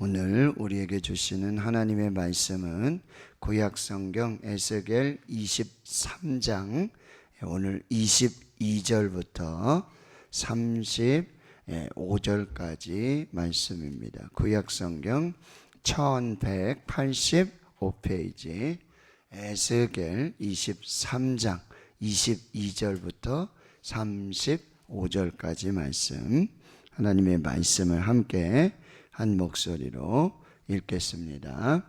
오늘 우리에게 주시는 하나님의 말씀은 구약 성경 에스겔 23장 오늘 22절부터 35절까지 말씀입니다. 구약 성경 1185페이지 에스겔 23장 22절부터 35절까지 말씀 하나님의 말씀을 함께 한 목소리로 읽겠습니다.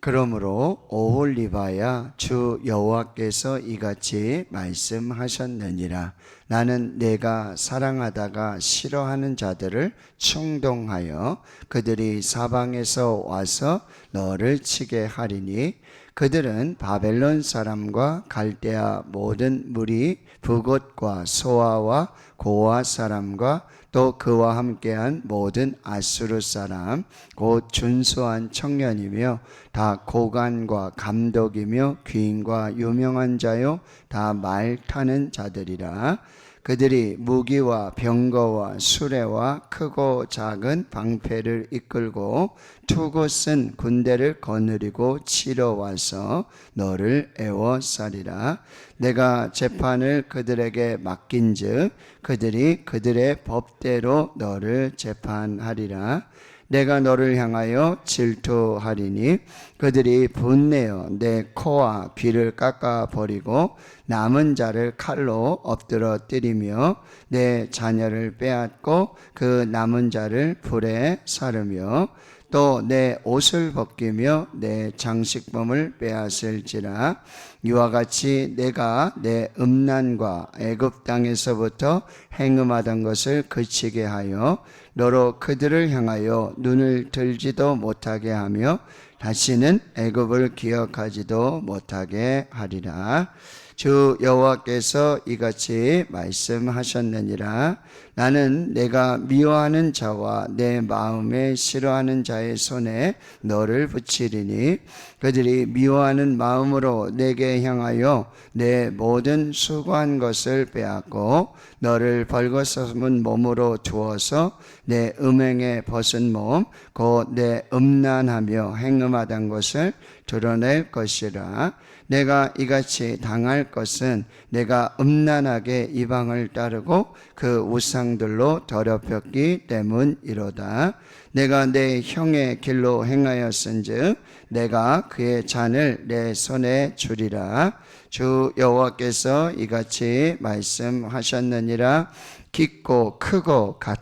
그러므로 오홀리바야 주 여호와께서 이같이 말씀하셨느니라 나는 내가 사랑하다가 싫어하는 자들을 충동하여 그들이 사방에서 와서 너를 치게 하리니 그들은 바벨론 사람과 갈대아 모든 무리 부곳과 소아와 고아 사람과 또 그와 함께한 모든 아수르 사람 곧 준수한 청년이며 다 고관과 감독이며 귀인과 유명한 자요 다 말 타는 자들이라 그들이 무기와 병거와 수레와 크고 작은 방패를 이끌고 투고 쓴 군대를 거느리고 치러 와서 너를 애워싸리라. 내가 재판을 그들에게 맡긴즉 그들이 그들의 법대로 너를 재판하리라 내가 너를 향하여 질투하리니 그들이 분내어 내 코와 귀를 깎아 버리고 남은 자를 칼로 엎드러 때리며 내 자녀를 빼앗고 그 남은 자를 불에 사르며 또 내 옷을 벗기며 내 장식범을 빼앗을지라. 이와 같이 내가 내 음란과 애굽 땅에서부터 행음하던 것을 그치게 하여 너로 그들을 향하여 눈을 들지도 못하게 하며 다시는 애굽을 기억하지도 못하게 하리라. 주 여호와께서 이같이 말씀하셨느니라. 나는 내가 미워하는 자와 내 마음에 싫어하는 자의 손에 너를 붙이리니 그들이 미워하는 마음으로 내게 향하여 내 모든 수고한 것을 빼앗고 너를 벌거벗은 몸으로 두어서 내 음행에 벗은 몸 곧 내 음란하며 행음하던 것을 드러낼 것이라 내가 이같이 당할 것은 내가 음란하게 이방을 따르고 그 우상들로 더럽혔기 때문이로다. 내가 내 형의 길로 행하였은즉 내가 그의 잔을 내 손에 주리라. 주 여호와께서 이같이 말씀하셨느니라. 깊고 크고 같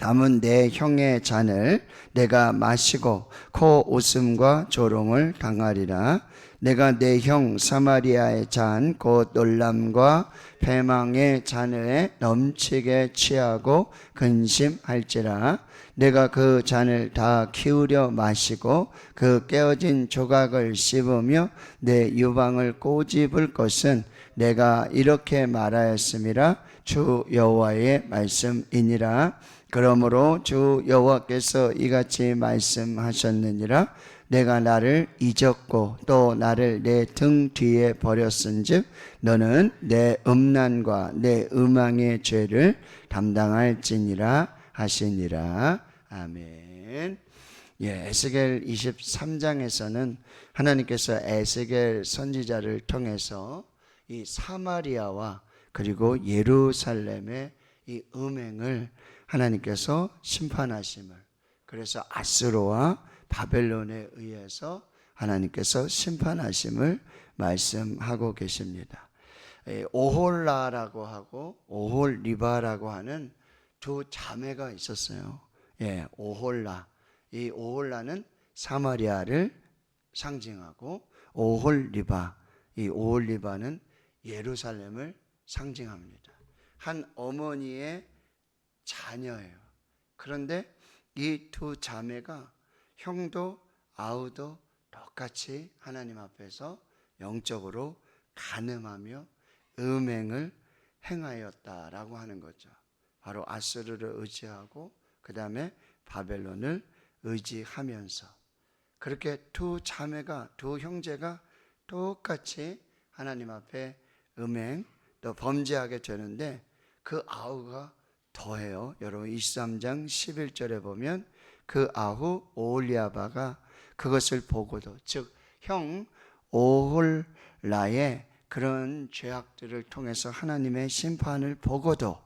남은 내 형의 잔을 내가 마시고 코 웃음과 조롱을 당하리라. 내가 내 형 사마리아의 잔 곧 놀람과 패망의 잔에 넘치게 취하고 근심할지라. 내가 그 잔을 다 키우려 마시고 그 깨어진 조각을 씹으며 내 유방을 꼬집을 것은 내가 이렇게 말하였음이라 주 여호와의 말씀이니라. 그러므로 주 여호와께서 이같이 말씀하셨느니라 내가 나를 잊었고 또 나를 내 등 뒤에 버렸은즉 너는 내 음란과 내 음앙의 죄를 담당할지니라 하시니라 아멘. 예, 에스겔 23장에서는 하나님께서 에스겔 선지자를 통해서 이 사마리아와 그리고 예루살렘의 이 음행을 하나님께서 심판하심을 그래서 아스로와 바벨론에 의해서 하나님께서 심판하심을 말씀하고 계십니다. 예, 오홀라라고 하고 오홀리바라고 하는 두 자매가 있었어요. 예, 오홀라. 이 오홀라는 사마리아를 상징하고 오홀리바. 이 오홀리바는 예루살렘을 상징합니다. 한 어머니의 자녀예요. 그런데 이 두 자매가 형도 아우도 똑같이 하나님 앞에서 영적으로 간음하며 음행을 행하였다라고 하는 거죠. 바로 아스르를 의지하고 그 다음에 바벨론을 의지하면서 그렇게 두 자매가 두 형제가 똑같이 하나님 앞에 음행 또 범죄하게 되는데 그 아우가 더해요. 여러분 23장 11절에 보면 그 아후 오홀리아바가 그것을 보고도 즉 형 오홀라의 그런 죄악들을 통해서 하나님의 심판을 보고도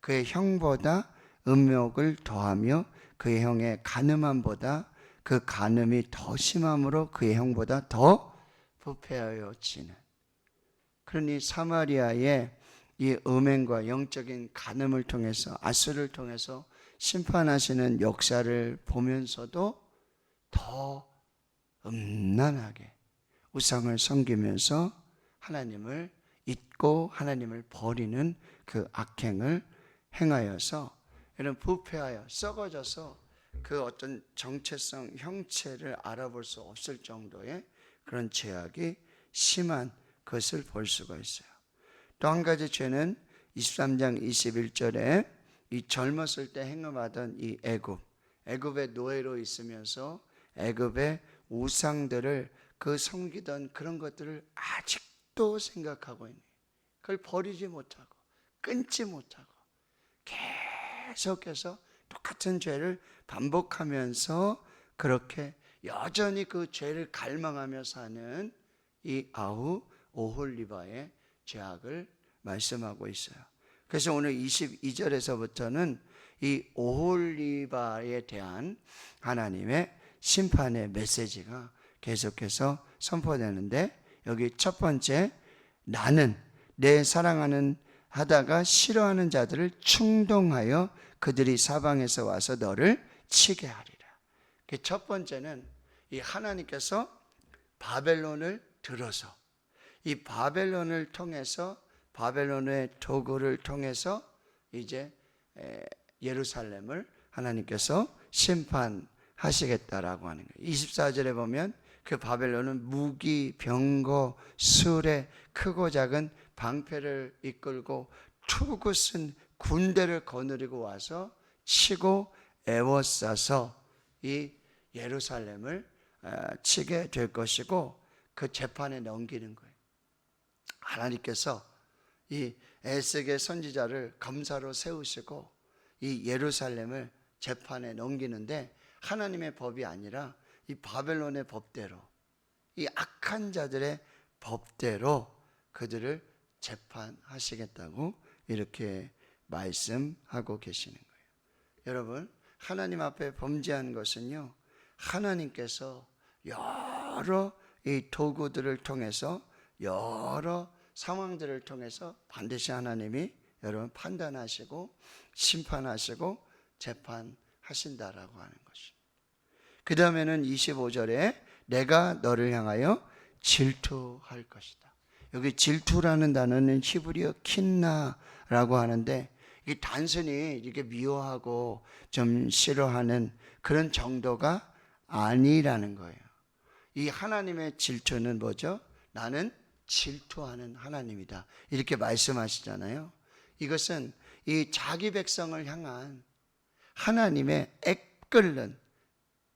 그의 형보다 음욕을 더하며 그의 형의 간음함보다 그 간음이 더 심함으로 그의 형보다 더 부패하여지는 그러니 사마리아의 이 음행과 영적인 간음을 통해서 아수를 통해서 심판하시는 역사를 보면서도 더 음란하게 우상을 섬기면서 하나님을 잊고 하나님을 버리는 그 악행을 행하여서 이런 부패하여 썩어져서 그 어떤 정체성 형체를 알아볼 수 없을 정도의 그런 죄악이 심한 것을 볼 수가 있어요. 또 한 가지 죄는 23장 21절에 이 젊었을 때 행함하던 이 애굽, 애굽의 노예로 있으면서 애굽의 우상들을 그 섬기던 그런 것들을 아직도 생각하고 있는 그걸 버리지 못하고 끊지 못하고 계속해서 똑같은 죄를 반복하면서 그렇게 여전히 그 죄를 갈망하며 사는 이 아후 오홀리바의 죄악을 말씀하고 있어요. 그래서 오늘 22절에서부터는 이 오홀리바에 대한 하나님의 심판의 메시지가 계속해서 선포되는데 여기 첫 번째 나는 내 사랑하는 하다가 싫어하는 자들을 충동하여 그들이 사방에서 와서 너를 치게 하리라. 그첫 번째는 이 하나님께서 바벨론을 들어서 이 바벨론을 통해서 바벨론의 도구를 통해서 이제 예루살렘을 하나님께서 심판하시겠다라고 하는 거예요. 24절에 보면 그 바벨론은 무기, 병거, 수레, 크고 작은 방패를 이끌고 투구 쓴 군대를 거느리고 와서 치고 애워싸서 이 예루살렘을 치게 될 것이고 그 재판에 넘기는 거예요. 하나님께서 이 에스겔 선지자를 검사로 세우시고 이 예루살렘을 재판에 넘기는데 하나님의 법이 아니라 이 바벨론의 법대로 이 악한 자들의 법대로 그들을 재판하시겠다고 이렇게 말씀하고 계시는 거예요. 여러분, 하나님 앞에 범죄한 것은요, 하나님께서 여러 이 도구들을 통해서 여러 상황들을 통해서 반드시 하나님이 여러분 판단하시고 심판하시고 재판하신다라고 하는 것이. 그 다음에는 25절에 내가 너를 향하여 질투할 것이다. 여기 질투라는 단어는 히브리어 킨나라고 하는데 이 단순히 이렇게 미워하고 좀 싫어하는 그런 정도가 아니라는 거예요. 이 하나님의 질투는 뭐죠? 나는 질투하는 하나님이다. 이렇게 말씀하시잖아요. 이것은 이 자기 백성을 향한 하나님의 애끓는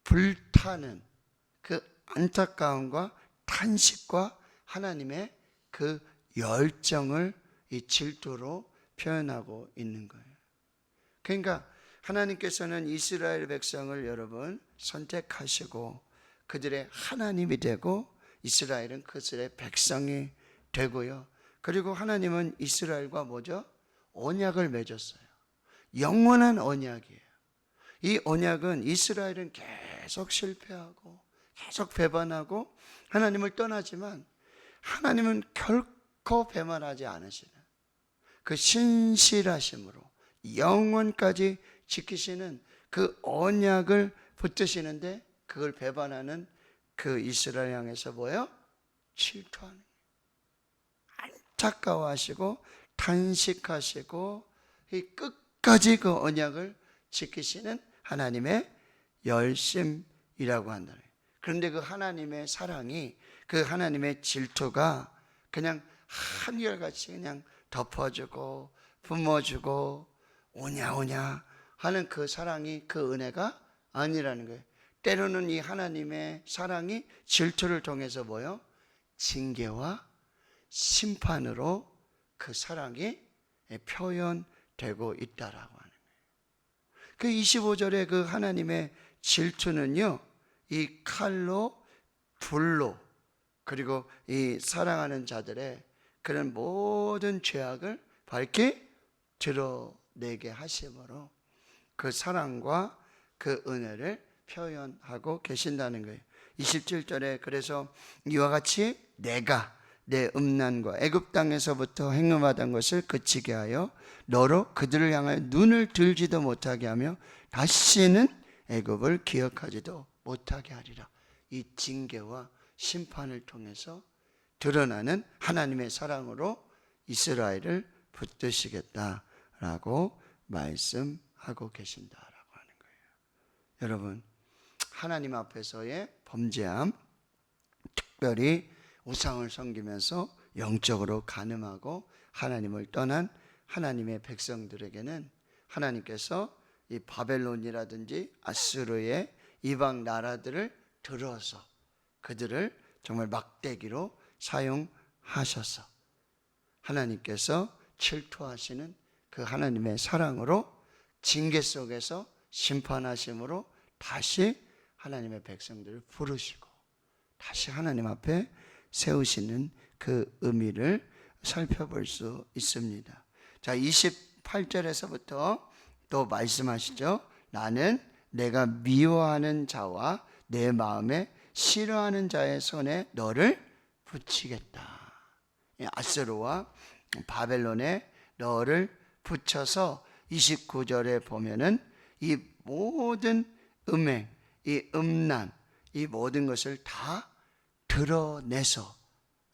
불타는 그 안타까움과 탄식과 하나님의 그 열정을 이 질투로 표현하고 있는 거예요. 그러니까 하나님께서는 이스라엘 백성을 여러분 선택하시고 그들의 하나님이 되고 이스라엘은 그들의 백성이 되고요. 그리고 하나님은 이스라엘과 뭐죠? 언약을 맺었어요. 영원한 언약이에요. 이 언약은 이스라엘은 계속 실패하고 계속 배반하고 하나님을 떠나지만 하나님은 결코 배반하지 않으시는 그 신실하심으로 영원까지 지키시는 그 언약을 붙드시는데 그걸 배반하는 그 이스라엘 향해서 뭐요? 질투하는 안타까워하시고 탄식하시고 이 끝까지 그 언약을 지키시는 하나님의 열심이라고 한다. 그런데 그 하나님의 사랑이 그 하나님의 질투가 그냥 한결같이 그냥 덮어주고 품어주고 오냐 오냐 하는 그 사랑이 그 은혜가 아니라는 거예요. 때로는 이 하나님의 사랑이 질투를 통해서 뭐요? 징계와 심판으로 그 사랑이 표현되고 있다라고 하는 거예요. 그 25절에 그 하나님의 질투는요, 이 칼로, 불로, 그리고 이 사랑하는 자들의 그런 모든 죄악을 밝히 드러내게 하심으로 그 사랑과 그 은혜를 표현하고 계신다는 거예요. 27절에 그래서 이와 같이 내가 내 음란과 애굽 땅에서부터 행음하던 것을 그치게 하여 너로 그들을 향하여 눈을 들지도 못하게 하며 다시는 애굽을 기억하지도 못하게 하리라. 이 징계와 심판을 통해서 드러나는 하나님의 사랑으로 이스라엘을 붙드시겠다라고 말씀하고 계신다라고 하는 거예요. 여러분, 하나님 앞에서의 범죄함, 특별히 우상을 섬기면서 영적으로 가늠하고 하나님을 떠난 하나님의 백성들에게는 하나님께서 이 바벨론이라든지 아수르의 이방 나라들을 들어서 그들을 정말 막대기로 사용하셔서 하나님께서 질투하시는 그 하나님의 사랑으로 징계 속에서 심판하심으로 다시 하나님의 백성들을 부르시고 다시 하나님 앞에 세우시는 그 의미를 살펴볼 수 있습니다. 자, 28절에서부터 또 말씀하시죠. 나는 내가 미워하는 자와 내 마음에 싫어하는 자의 손에 너를 붙이겠다. 이 아스로와 바벨론에 너를 붙여서 29절에 보면은 이 모든 음행, 이 음란, 이 모든 것을 다 드러내서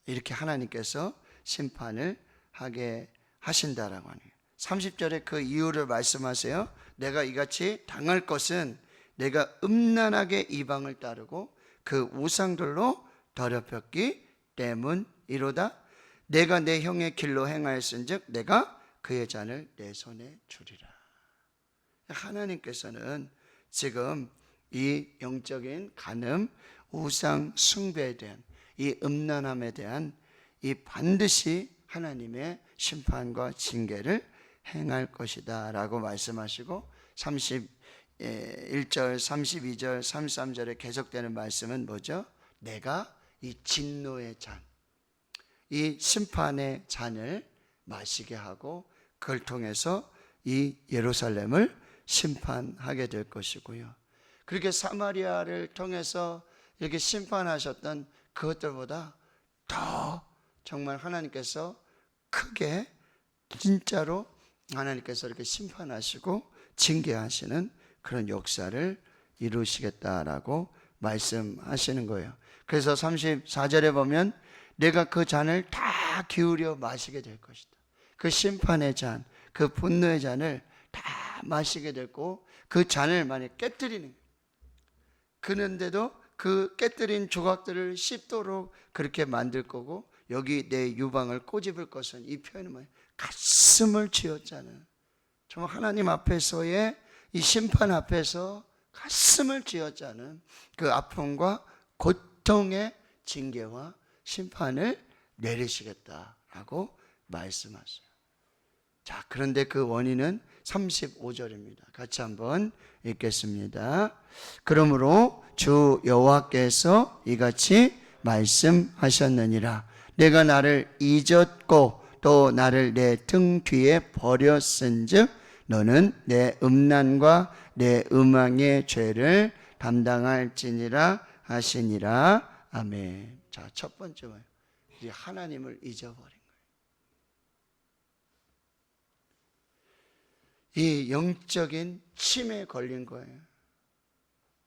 이렇게 하나님께서 심판을 하게 하신다라고 하네요. 30절에 그 이유를 말씀하세요. 내가 이같이 당할 것은 내가 음란하게 이방을 따르고 그 우상들로 더럽혔기 때문이로다. 내가 내 형의 길로 행하였은즉 내가 그의 잔을 내 손에 주리라. 하나님께서는 지금 이 영적인 간음, 우상 숭배에 대한 이 음란함에 대한 이 반드시 하나님의 심판과 징계를 행할 것이다 라고 말씀하시고 31절, 32절, 33절에 계속되는 말씀은 뭐죠? 내가 이 진노의 잔, 이 심판의 잔을 마시게 하고 그걸 통해서 이 예루살렘을 심판하게 될 것이고요. 그렇게 사마리아를 통해서 이렇게 심판하셨던 그것들보다 더 정말 하나님께서 크게 진짜로 하나님께서 이렇게 심판하시고 징계하시는 그런 역사를 이루시겠다라고 말씀하시는 거예요. 그래서 34절에 보면 내가 그 잔을 다 기울여 마시게 될 것이다. 그 심판의 잔, 그 분노의 잔을 다 마시게 됐고 그 잔을 만약 깨뜨리는 그런데도 그 깨뜨린 조각들을 씹도록 그렇게 만들 거고 여기 내 유방을 꼬집을 것은 이 표현은 뭐예요? 가슴을 쥐었잖아요. 정말 하나님 앞에서의 이 심판 앞에서 가슴을 쥐었자는 그 아픔과 고통의 징계와 심판을 내리시겠다라고 말씀하세요. 자, 그런데 그 원인은 35절입니다. 같이 한번 읽겠습니다. 그러므로 주 여호와께서 이같이 말씀하셨느니라. 내가 나를 잊었고 또 나를 내 등 뒤에 버렸은즉 너는 내 음란과 내 음왕의 죄를 담당할지니라 하시니라. 아멘. 자, 첫 번째? 이제 하나님을 잊어버린 거예요. 이 영적인 침에 걸린 거예요.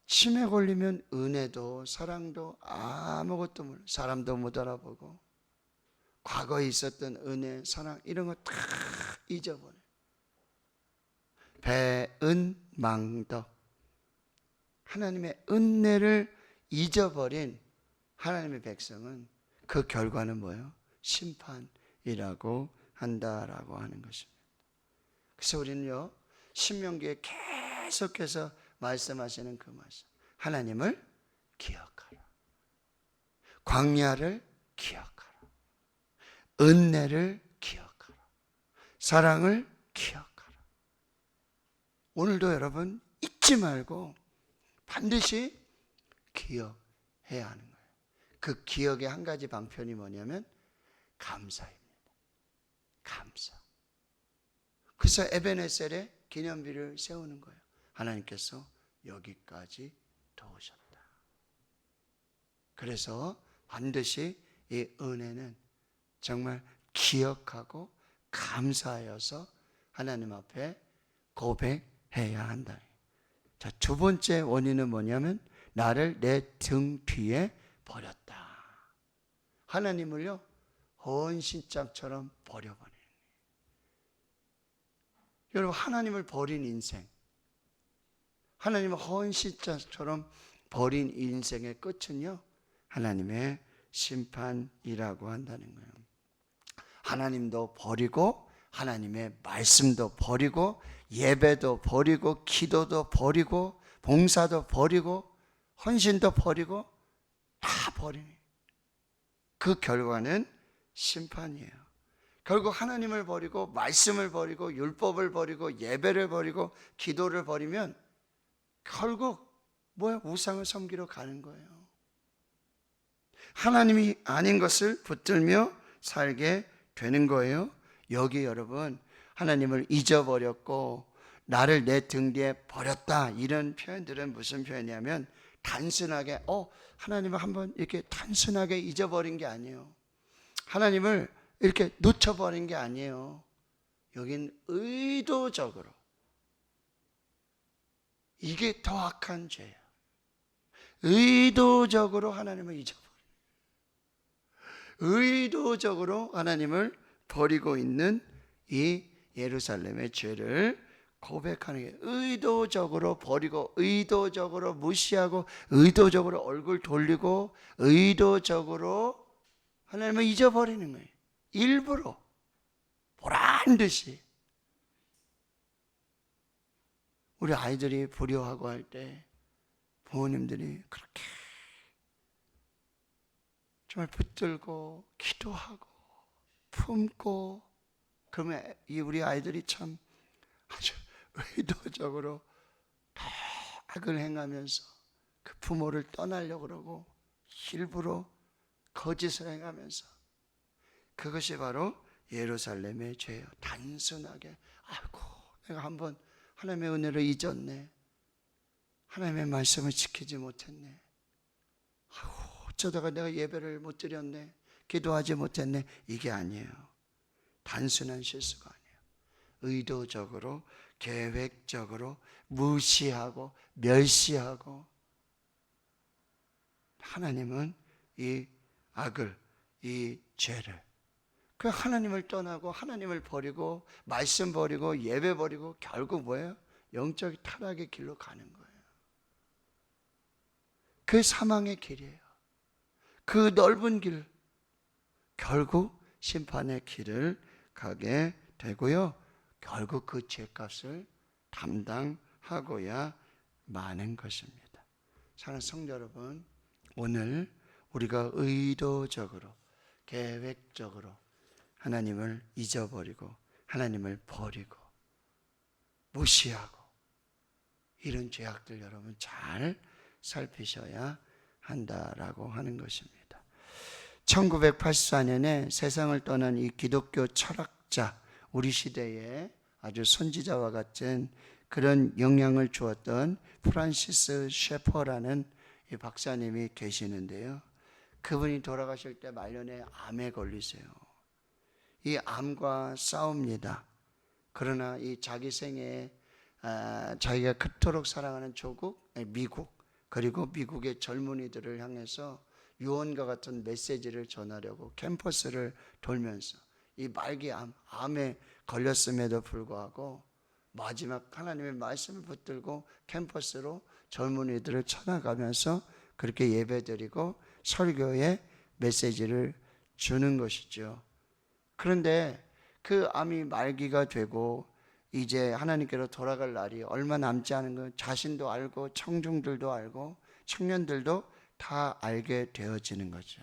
침에 걸리면 은혜도 사랑도 아무것도 몰라. 사람도 못 알아보고 과거에 있었던 은혜, 사랑 이런 거 다 잊어버려. 배은망덕 하나님의 은혜를 잊어버린 하나님의 백성은 그 결과는 뭐예요? 심판이라고 한다라고 하는 것입니다. 그래서 우리는요 신명기에 계속해서 말씀하시는 그 말씀 하나님을 기억하라 광야를 기억하라 은혜를 기억하라 사랑을 기억하라 오늘도 여러분 잊지 말고 반드시 기억해야 하는 거예요. 그 기억의 한 가지 방편이 뭐냐면 감사입니다. 감사. 그래서 에베네셀에 기념비를 세우는 거예요. 하나님께서 여기까지 도우셨다. 그래서 반드시 이 은혜는 정말 기억하고 감사하여서 하나님 앞에 고백해야 한다. 자, 두 번째 원인은 뭐냐면 나를 내 등 뒤에 버렸다. 하나님을요, 헌신장처럼 거예요. 여러분, 하나님을 버린 인생, 하나님을 헌신장처럼 버린 인생의 끝은요, 하나님의 심판이라고 한다는 거예요. 하나님도 버리고, 하나님의 말씀도 버리고, 예배도 버리고, 기도도 버리고, 봉사도 버리고, 헌신도 버리고, 다 버리는 그 결과는 심판이에요. 결국 하나님을 버리고 말씀을 버리고 율법을 버리고 예배를 버리고 기도를 버리면 결국 뭐야 우상을 섬기러 가는 거예요. 하나님이 아닌 것을 붙들며 살게 되는 거예요. 여기 여러분 하나님을 잊어버렸고 나를 내 등 뒤에 버렸다 이런 표현들은 무슨 표현이냐면 단순하게 어 하나님을 한번 이렇게 단순하게 잊어버린 게 아니에요. 하나님을 이렇게 놓쳐버린 게 아니에요. 여긴 의도적으로 이게 더 악한 죄예요. 의도적으로 하나님을 잊어버려. 의도적으로 하나님을 버리고 있는 이 예루살렘의 죄를 고백하는 게 의도적으로 버리고 의도적으로 무시하고 의도적으로 얼굴 돌리고 의도적으로 하나님을 잊어버리는 거예요. 일부러 보란 듯이 우리 아이들이 불효하고 할 때 부모님들이 그렇게 정말 붙들고 기도하고 품고 그러면 이 우리 아이들이 참 아주 의도적으로 다 악을 행하면서 그 부모를 떠나려고 그러고 일부러 거짓을 행하면서 그것이 바로 예루살렘의 죄예요. 단순하게 아이고 내가 한번 하나님의 은혜를 잊었네. 하나님의 말씀을 지키지 못했네. 아이고 어쩌다가 내가 예배를 못 드렸네. 기도하지 못했네. 이게 아니에요. 단순한 실수가 아니에요. 의도적으로 계획적으로 무시하고 멸시하고 하나님은 이 악을 이 죄를 그 하나님을 떠나고 하나님을 버리고 말씀 버리고 예배 버리고 결국 뭐예요? 영적 타락의 길로 가는 거예요. 그 사망의 길이에요. 그 넓은 길 결국 심판의 길을 가게 되고요. 결국 그 죄값을 담당하고야 마는 것입니다. 사랑하는 성도 여러분, 오늘 우리가 의도적으로 계획적으로 하나님을 잊어버리고 하나님을 버리고 무시하고 이런 죄악들 여러분 잘 살피셔야 한다라고 하는 것입니다. 1984년에 세상을 떠난 이 기독교 철학자 우리 시대에 아주 선지자와 같은 그런 영향을 주었던 프란시스 셰퍼라는 이 박사님이 계시는데요. 그분이 돌아가실 때 말년에 암에 걸리세요. 이 암과 싸웁니다. 그러나 이 자기 생에 아, 자기가 그토록 사랑하는 조국, 미국, 그리고 미국의 젊은이들을 향해서 유언과 같은 메시지를 전하려고 캠퍼스를 돌면서 이 말기 암, 암에 걸렸음에도 불구하고 마지막 하나님의 말씀을 붙들고 캠퍼스로 젊은이들을 쳐나가면서 그렇게 예배드리고 설교에 메시지를 주는 것이죠. 그런데 그 암이 말기가 되고 이제 하나님께로 돌아갈 날이 얼마 남지 않은 건 자신도 알고 청중들도 알고 청년들도 다 알게 되어지는 거죠.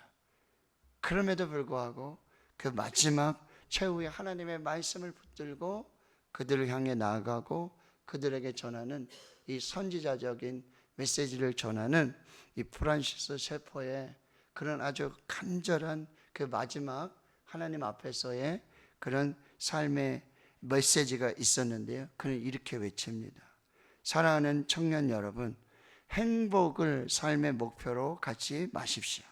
그럼에도 불구하고 그 마지막 최후의 하나님의 말씀을 붙들고 그들을 향해 나아가고 그들에게 전하는 이 선지자적인 메시지를 전하는 이 프란시스 셰퍼의 그런 아주 간절한 그 마지막 하나님 앞에서의 그런 삶의 메시지가 있었는데요. 그는 이렇게 외칩니다. 사랑하는 청년 여러분, 행복을 삶의 목표로 갖지 마십시오.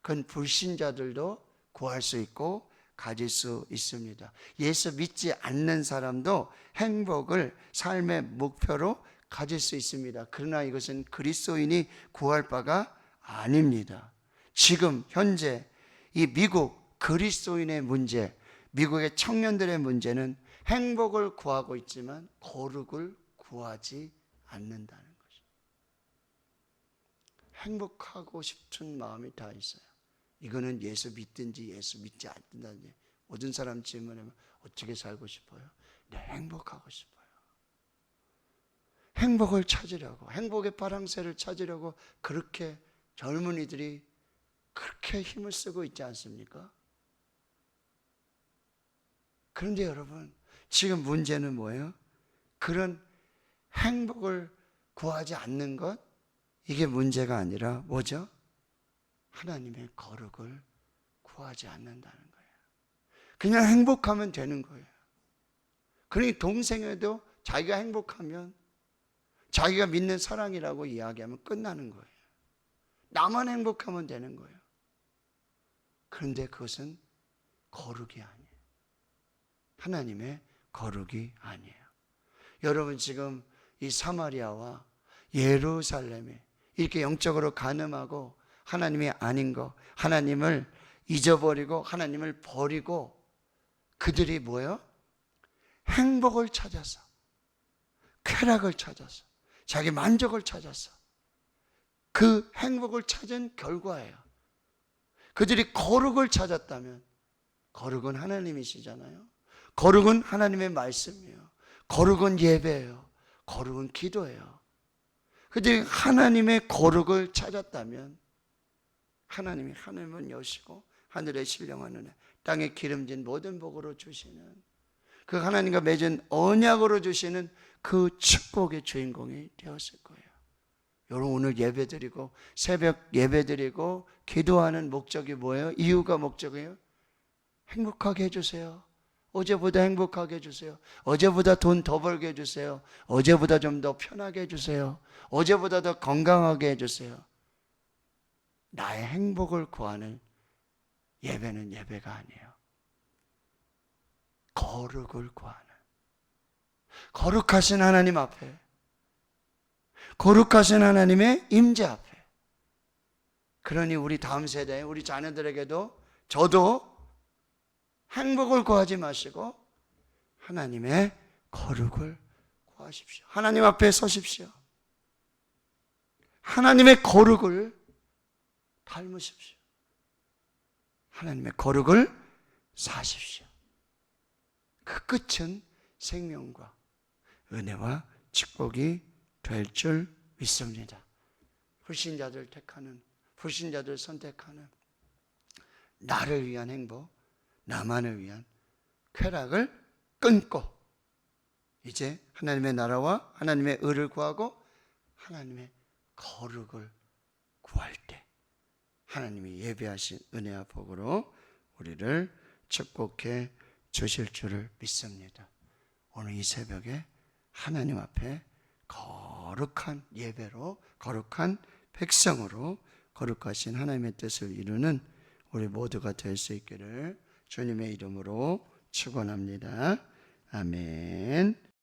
그건 불신자들도 구할 수 있고 가질 수 있습니다. 예수 믿지 않는 사람도 행복을 삶의 목표로 가질 수 있습니다. 그러나 이것은 그리스도인이 구할 바가 아닙니다. 지금 현재 이 미국 그리스도인의 문제, 미국의 청년들의 문제는 행복을 구하고 있지만 거룩을 구하지 않는다는 것입니다. 행복하고 싶은 마음이 다 있어요. 이거는 예수 믿든지 예수 믿지 않든지 모든 사람 질문하면 어떻게 살고 싶어요? 네, 행복하고 싶어요. 행복을 찾으려고 행복의 파랑새를 찾으려고 그렇게 젊은이들이 그렇게 힘을 쓰고 있지 않습니까? 그런데 여러분 지금 문제는 뭐예요? 그런 행복을 구하지 않는 것 이게 문제가 아니라 뭐죠? 하나님의 거룩을 구하지 않는다는 거예요. 그냥 행복하면 되는 거예요. 그러니 동생에도 자기가 행복하면 자기가 믿는 사랑이라고 이야기하면 끝나는 거예요. 나만 행복하면 되는 거예요. 그런데 그것은 거룩이 아니에요. 하나님의 거룩이 아니에요. 여러분 지금 이 사마리아와 예루살렘에 이렇게 영적으로 가늠하고 하나님이 아닌 거, 하나님을 잊어버리고 하나님을 버리고 그들이 뭐요? 행복을 찾아서, 쾌락을 찾아서, 자기 만족을 찾아서 그 행복을 찾은 결과예요. 그들이 거룩을 찾았다면 거룩은 하나님이시잖아요. 거룩은 하나님의 말씀이에요. 거룩은 예배예요. 거룩은 기도예요. 그들이 하나님의 거룩을 찾았다면 하나님이 하늘문 여시고 하늘의 신령한 은혜 땅에 기름진 모든 복으로 주시는 그 하나님과 맺은 언약으로 주시는 그 축복의 주인공이 되었을 거예요. 여러분 오늘 예배드리고 새벽 예배드리고 기도하는 목적이 뭐예요? 이유가 목적이에요? 행복하게 해주세요. 어제보다 행복하게 해주세요. 어제보다 돈 더 벌게 해주세요. 어제보다 좀 더 편하게 해주세요. 어제보다 더 건강하게 해주세요. 나의 행복을 구하는 예배는 예배가 아니에요. 거룩을 구하는. 거룩하신 하나님 앞에. 거룩하신 하나님의 임재 앞에. 그러니 우리 다음 세대, 우리 자녀들에게도 저도 행복을 구하지 마시고 하나님의 거룩을 구하십시오. 하나님 앞에 서십시오. 하나님의 거룩을 닮으십시오. 하나님의 거룩을 사십시오. 그 끝은 생명과 은혜와 축복이 될 줄 믿습니다. 불신자들 택하는, 불신자들 선택하는 나를 위한 행복, 나만을 위한 쾌락을 끊고 이제 하나님의 나라와 하나님의 의를 구하고 하나님의 거룩을 구할 때 하나님이 예배하신 은혜와 복으로 우리를 축복해 주실 줄을 믿습니다. 오늘 이 새벽에 하나님 앞에 거룩한 예배로 거룩한 백성으로 거룩하신 하나님의 뜻을 이루는 우리 모두가 될 수 있기를 주님의 이름으로 축원합니다. 아멘.